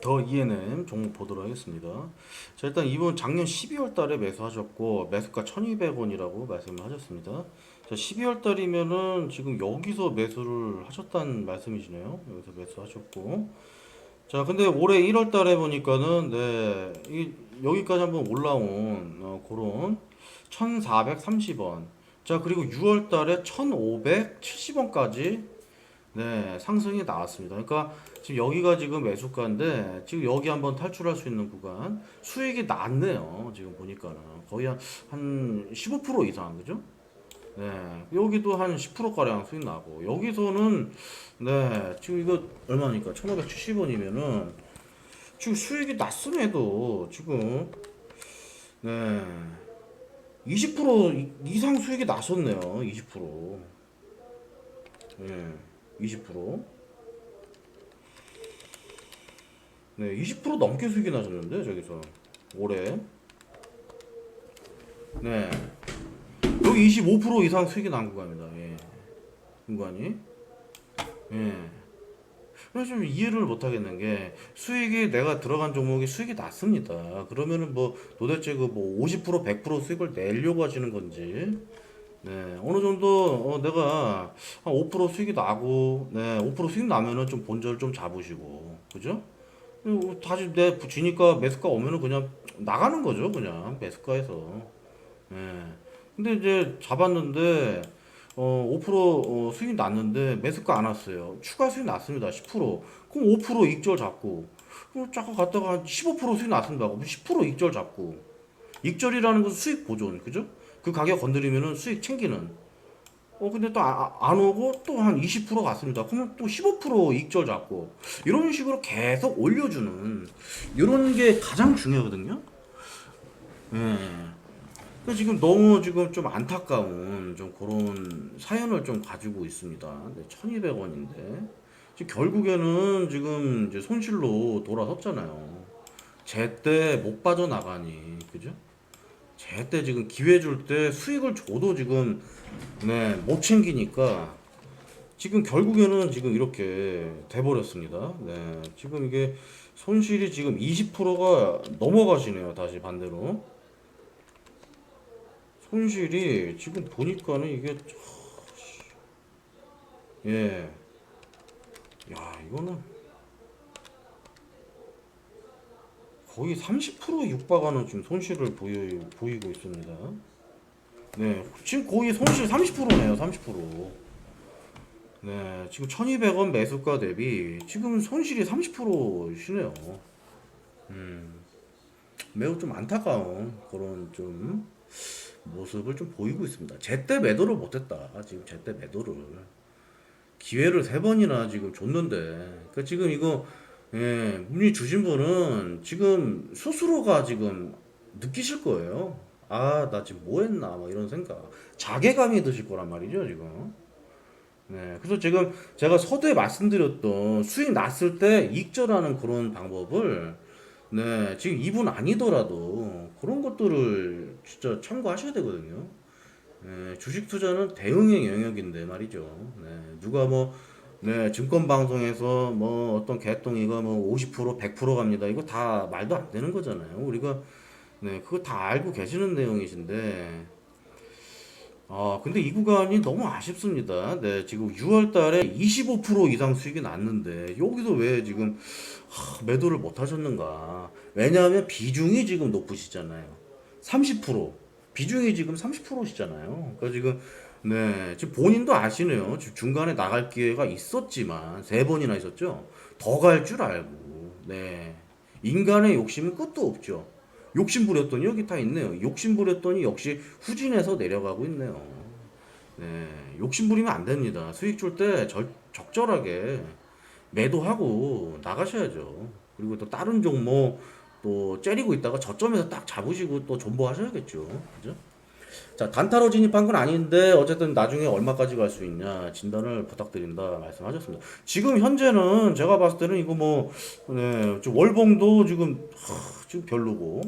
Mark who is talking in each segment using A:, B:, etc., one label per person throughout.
A: 더 ENM 종목 보도록 하겠습니다. 자, 일단 이분 작년 12월 달에 매수하셨고 매수가 1,200원이라고 말씀을 하셨습니다. 자, 12월 달이면은 지금 여기서 매수를 하셨다는 말씀이시네요. 여기서 매수하셨고. 자, 근데 올해 1월 달에 보니까는 네, 이 여기까지 한번 올라온 어, 그런 1,430원. 자, 그리고 6월 달에 1,570원까지 네, 상승이 나왔습니다. 그러니까 지금 여기가 지금 매수가인데 지금 여기 한번 탈출할 수 있는 구간 수익이 났네요. 지금 보니까는 거의 한, 한 15% 이상 그죠? 네, 여기도 한 10% 가량 수익 나고 여기서는 네, 지금 이거 얼마니까 1,570원이면은 지금 수익이 났음에도 지금 네, 20% 이- 이상 수익이 나셨네요. 20%. 네, 20%. 네, 20% 넘게 수익이 나셨는데 저기서 올해. 네. 여기 25% 이상 수익이 난 구간입니다. 예. 구간이. 예. 그래서 좀 이해를 못 하겠는 게 수익이 내가 들어간 종목이 수익이 났습니다. 그러면은 뭐 도대체 그 뭐 50% 100% 수익을 내려고 하시는 건지 네, 어느 정도 어, 내가 한 5% 수익이 나고 네, 5% 수익 나면은 좀 본전을 좀 잡으시고 그죠? 그리고 다시 내 지니까 매수가 오면은 그냥 나가는 거죠, 그냥 매수가에서. 예. 근데 이제 잡았는데 어, 5% 어, 수익이 났는데 매수가 안 왔어요. 추가 수익 났습니다. 10%. 그럼 5% 익절 잡고 그럼 자꾸 갔다가 한 15% 수익 났습니다. 그럼 10% 익절 잡고 익절이라는 것은 수익 보존, 그죠? 그 가격 건드리면은 수익 챙기는. 어 근데 또 안 오고 또 한 20% 갔습니다. 그러면 또 15% 익절 잡고 이런 식으로 계속 올려주는 이런 게 가장 중요하거든요. 예. 그래서 지금 너무 지금 좀 안타까운 좀 그런 사연을 좀 가지고 있습니다. 네, 1,200원인데 지금 결국에는 지금 이제 손실로 돌아섰잖아요. 제때 못 빠져나가니 그죠? 제때 지금 기회 줄 때 수익을 줘도 지금 네, 못 챙기니까 지금 결국에는 지금 이렇게 돼버렸습니다. 네, 지금 이게 손실이 지금 20%가 넘어가시네요. 다시 반대로. 손실이 지금 보니까는 이게 예. 야, 이거는 거의 30% 육박하는 지금 손실을 보이, 보이고 있습니다. 네, 지금 거의 손실 30%네요, 30%. 네, 지금 1200원 매수가 대비 지금 손실이 30%시네요. 음, 매우 좀 안타까운 그런 좀 모습을 좀 보이고 있습니다. 제때 매도를 못했다. 지금 제때 매도를. 기회를 세 번이나 지금 줬는데, 그러니까 지금 이거, 예, 문의 주신 분은 지금 스스로가 지금 느끼실 거예요. 아, 나 지금 뭐 했나, 뭐 이런 생각. 자괴감이 드실 거란 말이죠, 지금. 네, 그래서 지금 제가 서두에 말씀드렸던 수익 났을 때 익절하는 그런 방법을 네, 지금 이분 아니더라도 그런 것들을 진짜 참고하셔야 되거든요. 네, 주식 투자는 대응의 영역인데 말이죠. 네, 누가 뭐, 네, 증권 방송에서 뭐 어떤 개똥이가 뭐50% 100% 갑니다. 이거 다 말도 안 되는 거잖아요. 우리가 네, 그거 다 알고 계시는 내용이신데 아, 근데 이 구간이 너무 아쉽습니다. 네, 지금 6월 달에 25% 이상 수익이 났는데, 여기서 왜 지금 하, 매도를 못 하셨는가? 왜냐하면 비중이 지금 높으시잖아요. 30%. 비중이 지금 30%시잖아요. 그러니까 지금, 네, 지금 본인도 아시네요. 지금 중간에 나갈 기회가 있었지만, 세 번이나 있었죠? 더 갈 줄 알고, 네. 인간의 욕심은 끝도 없죠. 욕심 부렸더니 여기 다 있네요. 욕심 부렸더니 역시 후진해서 내려가고 있네요. 네, 욕심 부리면 안 됩니다. 수익 줄 때 적절하게 매도하고 나가셔야죠. 그리고 또 다른 종목 또 째리고 있다가 저점에서 딱 잡으시고 또 존버하셔야겠죠. 그죠? 자, 단타로 진입한 건 아닌데 어쨌든 나중에 얼마까지 갈 수 있냐 진단을 부탁드린다 말씀하셨습니다. 지금 현재는 제가 봤을 때는 이거 뭐 네, 좀 월봉도 지금 하, 지금 별로고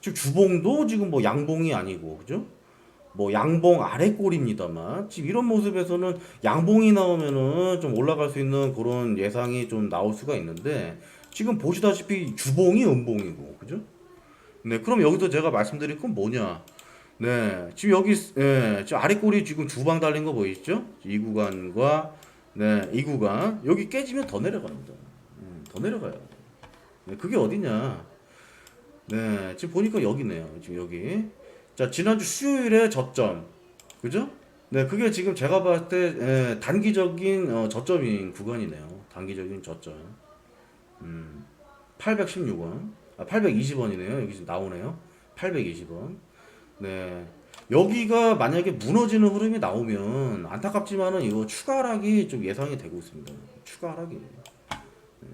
A: 지금 주봉도 지금 뭐 양봉이 아니고 그죠? 뭐 양봉 아래 꼴입니다만 지금 이런 모습에서는 양봉이 나오면은 좀 올라갈 수 있는 그런 예상이 좀 나올 수가 있는데 지금 보시다시피 주봉이 음봉이고, 그죠? 네, 그럼 여기서 제가 말씀드릴 건 뭐냐? 네, 지금 여기, 예, 지금 아래 꼬리 지금 주방 달린 거 보이시죠? 이 구간과, 네, 이 구간. 여기 깨지면 더 내려갑니다. 음, 더 내려가요. 네, 그게 어디냐? 네, 지금 보니까 여기네요. 지금 여기. 자, 지난주 수요일에 저점. 그죠? 네, 그게 지금 제가 봤을 때 예, 단기적인 어, 저점인 구간이네요. 단기적인 저점. 음, 816원. 아, 820원이네요. 여기 지금 나오네요. 820원. 네. 여기가 만약에 무너지는 흐름이 나오면 안타깝지만은 이거 추가 하락이 좀 예상이 되고 있습니다. 추가 하락이. 네.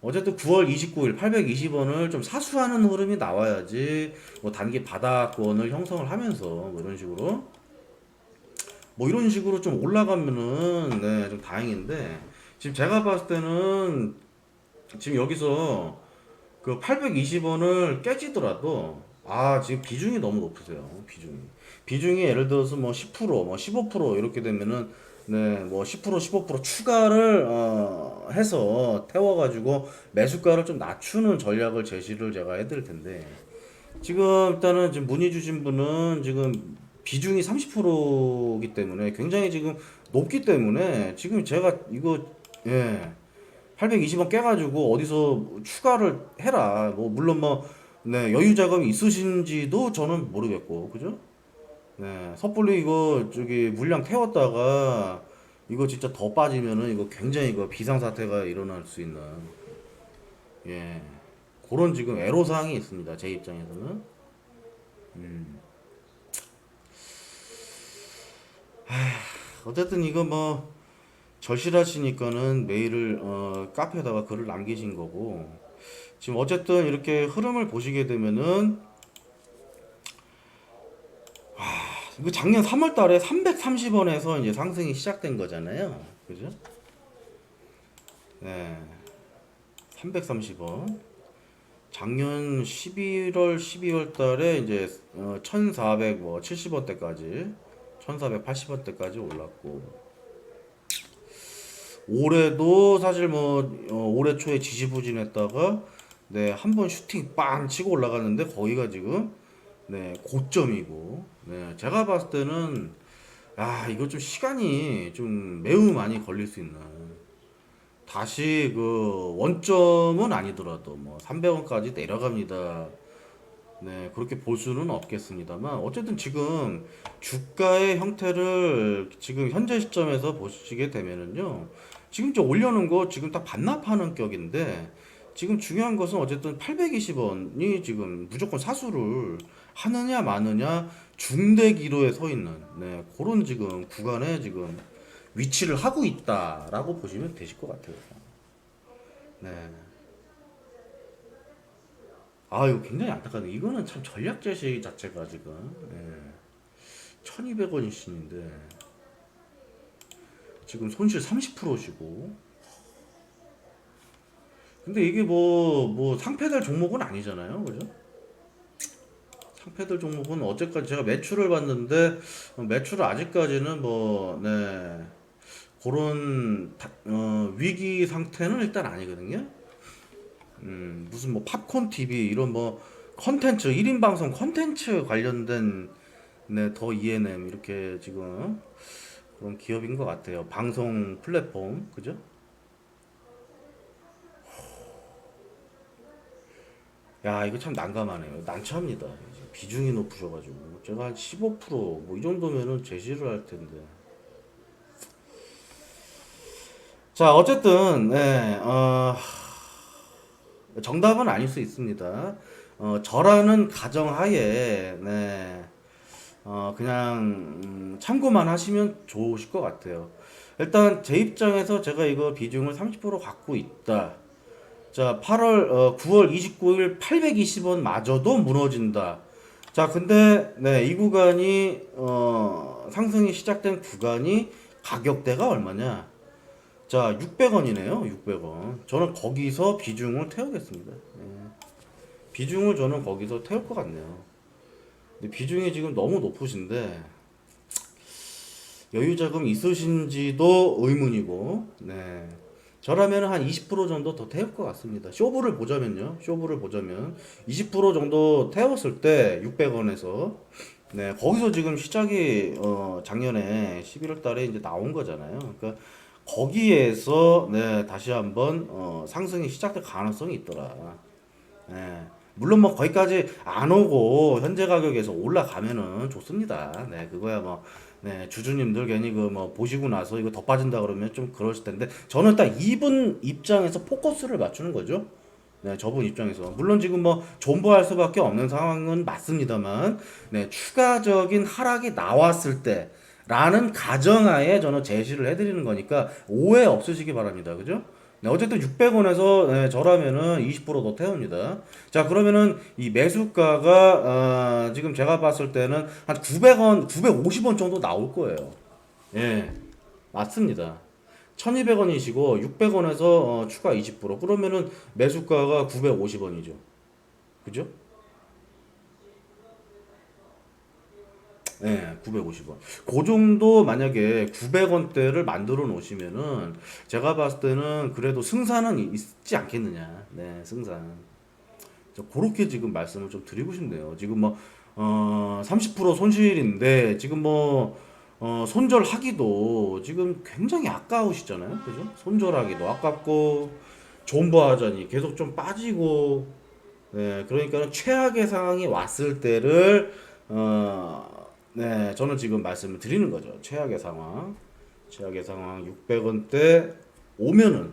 A: 어쨌든 9월 29일 820원을 좀 사수하는 흐름이 나와야지 뭐 단기 바닥권을 형성을 하면서 뭐 이런 식으로 뭐 이런 식으로 좀 올라가면은 네, 좀 다행인데 지금 제가 봤을 때는 지금 여기서 그 820원을 깨지더라도 아 지금 비중이 너무 높으세요 비중이. 비중이 예를 들어서 뭐 10%뭐 15% 이렇게 되면은 네 뭐 10% 15% 추가를 어 해서 태워 가지고 매수가를 좀 낮추는 전략을 제시를 제가 해 드릴 텐데 지금 일단은 지금 문의 주신 분은 지금 비중이 30%이기 때문에 굉장히 지금 높기 때문에 지금 제가 이거 예 820원 깨가지고 어디서 추가를 해라. 뭐 물론 뭐 네, 여유 자금이 있으신지도 저는 모르겠고 그죠? 네 섣불리 이거 저기 물량 태웠다가 이거 진짜 더 빠지면은 이거 굉장히 이거 비상 사태가 일어날 수 있는 예 그런 지금 애로 사항이 있습니다 제 입장에서는 음. 어쨌든 이거 뭐 절실하시니까는 메일을 어, 카페에다가 글을 남기신 거고 지금 어쨌든 이렇게 흐름을 보시게 되면은 와, 이거 작년 3월 달에 330원에서 이제 상승이 시작된 거잖아요. 그죠? 네. 330원. 작년 11월, 12월 달에 이제 어, 1470원대까지 1480원대까지 올랐고 올해도 사실 뭐 어, 올해 초에 지지부진했다가 네, 한 번 슈팅 빵 치고 올라갔는데 거기가 지금 네, 고점이고 네, 제가 봤을 때는 아, 이거 좀 시간이 좀 매우 많이 걸릴 수 있는 다시 그 원점은 아니더라도 뭐 300원까지 내려갑니다. 네, 그렇게 볼 수는 없겠습니다만 어쨌든 지금 주가의 형태를 지금 현재 시점에서 보시게 되면은요. 지금 저 올려놓은 거 지금 딱 반납하는 격인데 지금 중요한 것은 어쨌든 820원이 지금 무조건 사수를 하느냐 마느냐 중대 기로에 서 있는 네, 그런 지금 구간에 지금 위치를 하고 있다라고 보시면 되실 것 같아요. 네. 아 이거 굉장히 안타깝네. 이거는 참 전략 제시 자체가 지금 예. 1200원이신데 지금 손실 30%시고 근데 이게 뭐 뭐 상패될 종목은 아니잖아요. 그죠? 상패될 종목은 어제까지 제가 매출을 봤는데 어, 매출을 아직까지는 뭐 네. 그런 다- 어, 위기 상태는 일단 아니거든요. 음, 무슨 뭐 팝콘 TV 이런 뭐 컨텐츠 1인 방송 컨텐츠 관련된 네, 더 ENM 이렇게 지금 그런 기업인 것 같아요. 방송 플랫폼 그죠? 야 이거 참 난감하네요. 난처합니다. 비중이 높으셔가지고 제가 한 15%뭐 이 정도면은 제시를 할 텐데. 자 어쨌든 네, 어, 정답은 아닐 수 있습니다. 어, 저라는 가정하에 네, 어, 그냥 음, 참고만 하시면 좋으실 것 같아요. 일단 제 입장에서 제가 이거 비중을 30% 갖고 있다. 자, 8월 어, 9월 29일 820원 마저도 무너진다. 자, 근데 네, 이 구간이 어, 상승이 시작된 구간이 가격대가 얼마냐? 자, 600원이네요. 600원. 저는 거기서 비중을 태우겠습니다. 네. 비중을 저는 거기서 태울 것 같네요. 근데 비중이 지금 너무 높으신데 여유 자금 있으신지도 의문이고, 네. 저라면 한 20% 정도 더 태울 것 같습니다. 쇼부를 보자면요. 쇼부를 보자면 20% 정도 태웠을 때 600원에서 네, 거기서 지금 시작이 어, 작년에 11월 달에 이제 나온 거잖아요. 그러니까 거기에서 네, 다시 한번 어, 상승이 시작될 가능성이 있더라. 네. 물론 뭐 거기까지 안 오고 현재 가격에서 올라가면은 좋습니다. 네, 그거야 뭐 네, 주주님들 괜히 그 뭐 보시고 나서 이거 더 빠진다 그러면 좀 그러실 텐데 저는 딱 이분 입장에서 포커스를 맞추는 거죠. 네, 저분 입장에서 물론 지금 뭐 존버할 수밖에 없는 상황은 맞습니다만 네, 추가적인 하락이 나왔을 때 라는 가정하에 저는 제시를 해드리는 거니까 오해 없으시기 바랍니다. 그죠? 네, 어쨌든 600원에서 네, 저라면은 20%더 태웁니다. 자, 그러면은 이 매수가가 어, 지금 제가 봤을 때는 한 900원, 950원 정도 나올 거예요. 예, 맞습니다. 1200원이시고 600원에서 어, 추가 20% 그러면은 매수가가 950원이죠. 그죠? 네, 950원. 그 정도 만약에 900원대를 만들어 놓으시면은 제가 봤을 때는 그래도 승산은 있지 않겠느냐. 네, 승산. 저 그렇게 지금 말씀을 좀 드리고 싶네요. 지금 뭐, 어, 30% 손실인데 지금 뭐, 어, 손절하기도 지금 굉장히 아까우시잖아요. 그죠? 손절하기도 아깝고, 존버하자니 계속 좀 빠지고, 네, 그러니까 최악의 상황이 왔을 때를, 어, 네, 저는 지금 말씀을 드리는 거죠. 최악의 상황. 최악의 상황 600원대 오면은,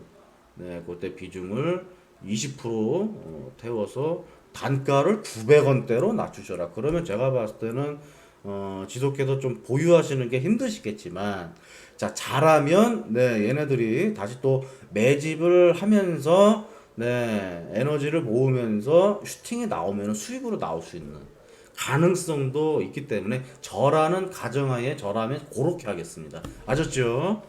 A: 네, 그때 비중을 20% 어, 태워서 단가를 900원대로 낮추셔라. 그러면 제가 봤을 때는 어, 지속해서 좀 보유하시는 게 힘드시겠지만 자 잘하면 네 얘네들이 다시 또 매집을 하면서 네 에너지를 모으면서 슈팅이 나오면 수익으로 나올 수 있는 가능성도 있기 때문에 저라는 가정하에 저라면 그렇게 하겠습니다. 아셨죠?